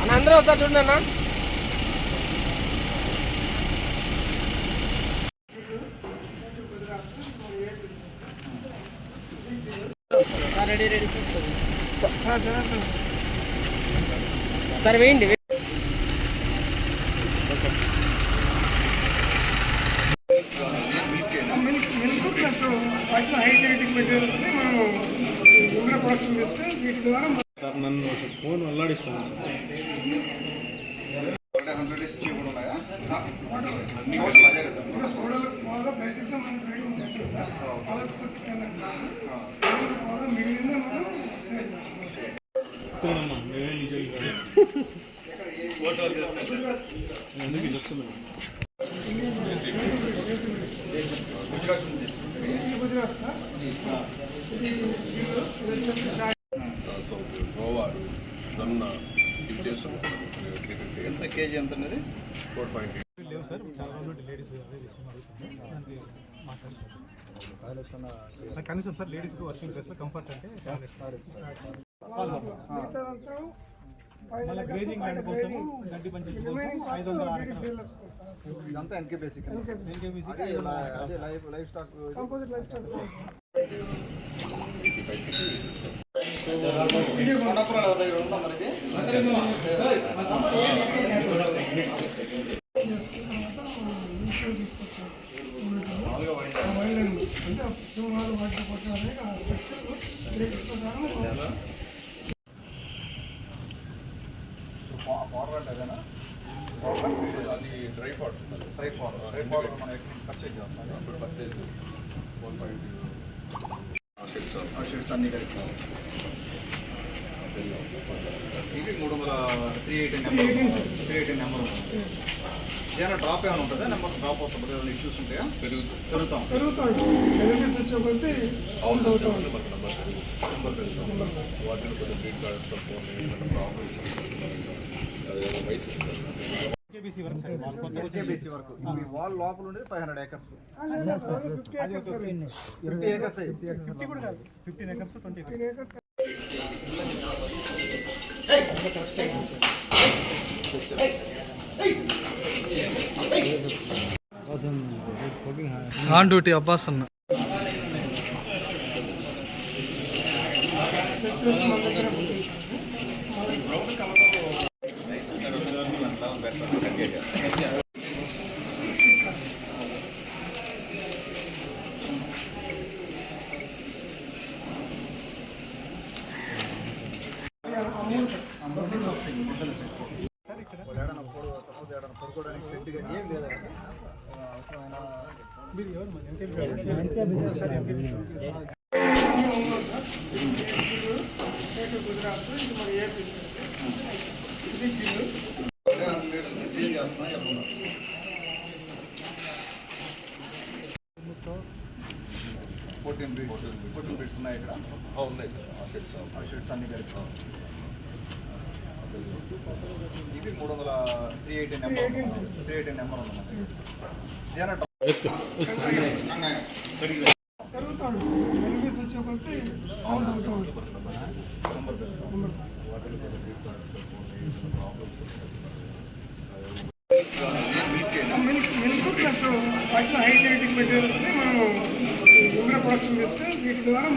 అన్న అందరూ వస్తారు చూడండి అన్న సార్ రెడీ రెడీ సార్ సరే వేయండి. ప్లస్ వాటిలో హైజెనిటిక్ మెటీరియల్స్ని మనం ఇంద్ర ప్రొడక్షన్ చేసుకొని వీటి ద్వారా సార్ నన్ను ఒక ఫోన్ నేను అందుకే చెప్తున్నాను సార్ గోవా ఇవి చేస్తున్నాం ఎంత కేజీ ఎంత ఉన్నది ఫోర్ పాయింట్ లేవు సార్ చాలా రోజులు లేడీస్ అదే కనీసం సార్ లేడీస్కి వర్కింగ్ ప్లేస్లో కంఫర్ట్ అంటే గ్రేజింగ్ ల్యాండ్ కోసం గడ్డి పంచి ఐదు వందల ఇదంతా ఎన్కే బేసిక్ అదే life life stock composite life ప్రకారం ఫార్వర్డ్ అదేనా ఫార్వర్డ్ అది డ్రై ఫార్డ్ మనం పర్చేజ్ చేస్తాం ఇప్పుడు పర్చేజ్ చేస్తాం ఫోర్ పాయింట్ ఆ షెడ్స్ అన్ని కలిసి ఇవి మూడు వందల three eighty number three eighty number ఉంటుంది ఏదైనా డ్రాప్ ఏమైనా ఉంటుందా నెంబర్ డ్రాప్ అవుతుంది ఏదైనా ఇష్యూస్ ఉంటాయా పెరుగుతాం కొద్దీ అవును నెంబర్ పెరుగుతాం వాటిలో కొంచెం బ్రీడ్ కార్డ్స్ ఫోన్ ఏదైనా ప్రాబ్లమ్స్ అదేదో వయసు NKBC వరకు సార్. వాళ్ళు కొత్త ఎల్కేబీసీ వరకు. ఈ వాల్ లోపల ఉండేది five hundred acres fifty acres fifty acres కూడా కాదు. Fifteen acres twenty acres on duty Abbas అన్న. సేల్ చేస్తున్నా చెప్పండి ఫోర్టీన్ బ్రీడ్స్ ఫోర్టీన్ బ్రీడ్స్ ఉన్నాయి ఇక్కడ ఉన్నాయి సార్ ఆ షెడ్స్ ఆ షెడ్స్ అన్ని కలిపి ఇవి మూడు వందల three eighty number three eighty number ఉంది ఏదైనా పెరుగుతాడు బెనిఫిట్స్ వచ్చే కొద్దీ హౌస్ అవుతూ ఉంటుంది మిల్క్ మిల్క్ ప్లస్ వాటిలో హైజెనిటిక్ మెటీరియల్స్ని మనం ఇంద్ర ప్రొడక్షన్ చేసుకొని వీటి ద్వారా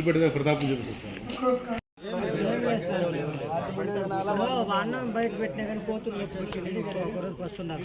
ఎవరు పెడితే ప్రతాపం చూపించారు అన్నం బయట పెట్టినా కానీ పోతున్నారు. వస్తున్నారు